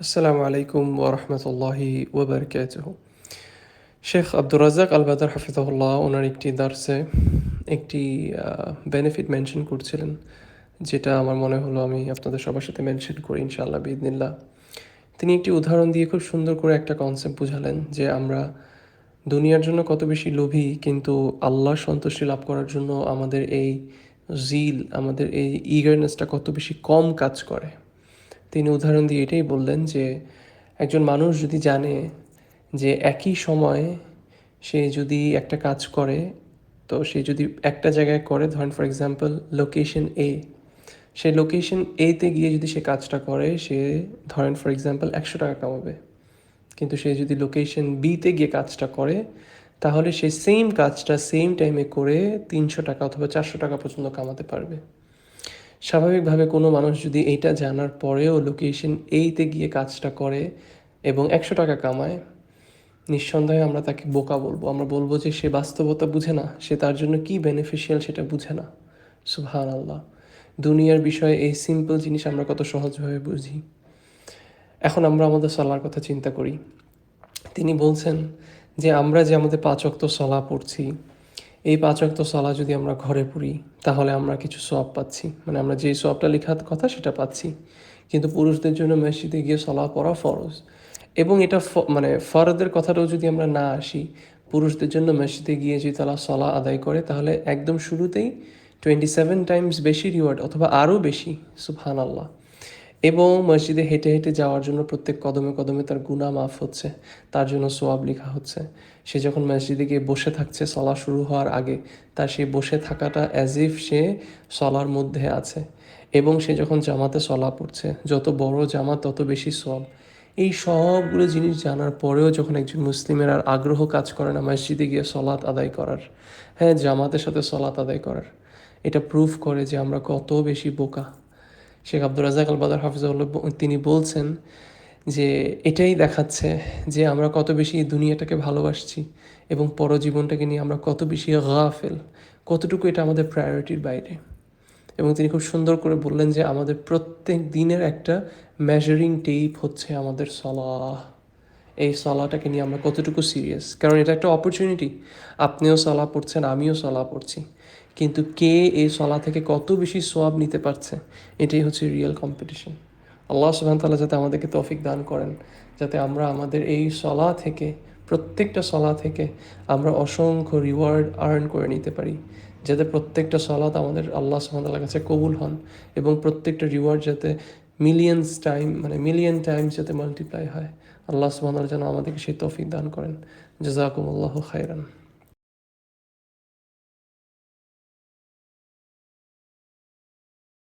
আসসালামু আলাইকুম ওরহমতুল্লাহি ওবরকাতুহ শেখ আব্দুর রাজাক আল বাদার হাফিজাহুল্লাহ, ওনার একটি দার্সে একটি বেনিফিট মেনশন করছিলেন, যেটা আমার মনে হলো আমি আপনাদের সবার সাথে মেনশন করি, ইনশাআল্লাহ বিদিনিল্লাহ তিনি একটি উদাহরণ দিয়ে খুব সুন্দর করে একটা কনসেপ্ট বুঝালেন, যে আমরা দুনিয়ার জন্য কত বেশি লোভী, কিন্তু আল্লাহ সন্তুষ্টি লাভ করার জন্য আমাদের এই জিল আমাদের এই ইগারনেসটা কত বেশি কম কাজ করে। তিনি উদাহরণ দিয়ে এটাই বললেন যে একজন মানুষ যদি জানে যে একই সময়ে সে যদি একটা কাজ করে, তো সে যদি একটা জায়গায় করে, ধরেন ফর এক্সাম্পল লোকেশন এ সে লোকেশন এতে গিয়ে যদি সে কাজটা করে, সে ধরেন ফর এক্সাম্পল একশো টাকা কামাবে। কিন্তু সে যদি লোকেশন বিতে গিয়ে কাজটা করে, তাহলে সে সেম কাজটা সেম টাইমে করে তিনশো টাকা অথবা চারশো টাকা পর্যন্ত কামাতে পারবে। স্বাভাবিকভাবে কোনো মানুষ যদি এইটা জানার পরেও লোকেশন এইতে গিয়ে কাজটা করে এবং একশো টাকা কামায়, নিঃসন্দেহে আমরা তাকে বোকা বলব। আমরা বলব যে সে বাস্তবতা বুঝে না, সে তার জন্য কি বেনিফিশিয়াল সেটা বুঝে না। সুহান আল্লাহ দুনিয়ার বিষয়ে এই সিম্পল জিনিস আমরা কত সহজভাবে বুঝি। এখন আমরা আমাদের সলার কথা চিন্তা করি। তিনি বলছেন যে, আমরা যে আমাদের পাঁচ অক্ত সলা পড়ছি এই পাঁচ অক্ত সলা যদি আমরা ঘরে পড়ি তাহলে আমরা কিছু সব পাচ্ছি। মানে আমরা যে সবটা লেখার কথা সেটা পাচ্ছি। কিন্তু পুরুষদের জন্য মসজিদে গিয়ে সলা পড়া ফরজ। এবং এটা মানে ফরদের কথাটাও যদি আমরা না আসি, পুরুষদের জন্য মসজিদে গিয়ে যদি তারা সলা আদায় করে, তাহলে একদম শুরুতেই টোয়েন্টি সেভেন টাইমস বেশি রিওয়ার্ড অথবা আরও বেশি সুফহান আল্লাহ এবং মসজিদে হেঁটে হেঁটে যাওয়ার জন্য প্রত্যেক কদমে কদমে তার গুণা মাফ হচ্ছে, তার জন্য সোয়াব লেখা হচ্ছে। সে যখন মসজিদে গিয়ে বসে থাকছে, সলা শুরু হওয়ার আগে, তার সেই বসে থাকাটা অ্যাজ ইফ সে সলার মধ্যে আছে এবং সে যখন জামাতে সলা পড়ছে, যত বড় জামা তত বেশি সোয়াব। এই সবগুলো জিনিস জানার পরেও যখন একজন মুসলিমের আর আগ্রহ কাজ করে না মসজিদে গিয়ে সলাৎ আদায় করার হ্যাঁ জামাতের সাথে সলাৎ আদায় করার, এটা প্রুফ করে যে আমরা কত বেশি বোকা। শেখ আব্দুর রাজাক আল বাদার হাফিজাউল্লাহ তিনি বলছেন যে এটাই দেখাচ্ছে যে আমরা কত বেশি দুনিয়াটাকে ভালোবাসছি এবং পরজীবনটাকে নিয়ে আমরা কত বেশি গাফেল, কতটুকু এটা আমাদের প্রায়োরিটির বাইরে। এবং তিনি খুব সুন্দর করে বললেন যে আমাদের প্রত্যেক দিনের একটা মেজারিং টেপ হচ্ছে আমাদের সলাহ। এই সলাটাকে নিয়ে আমরা কতটুকু সিরিয়াস কারণ এটা একটা অপরচুনিটি আপনিও সলা পড়ছেন, আমিও সলা পড়ছি। কিন্তু কে এই সলা থেকে কত বেশি সোয়াব নিতে পারছে, এটাই হচ্ছে রিয়েল কম্পিটিশন আল্লাহ সুবাহ তাল্লাহ যাতে আমাদেরকে তফিক দান করেন, যাতে আমরা আমাদের এই সলা থেকে, প্রত্যেকটা সলা থেকে আমরা অসংখ্য রিওয়ার্ড আর্ন করে নিতে পারি, যাতে প্রত্যেকটা সলাত আমাদের আল্লাহ সুহামতাল্লাহ কাছে কবুল হন এবং প্রত্যেকটা রিওয়ার্ড যাতে মিলিয়ন্স টাইম মানে মিলিয়ন টাইমস যাতে মাল্টিপ্লাই হয়। আল্লাহ সুহামতাল্লাহ যেন আমাদেরকে সেই তফিক দান করেন। জাজাকুমুল্লাহ খাইরান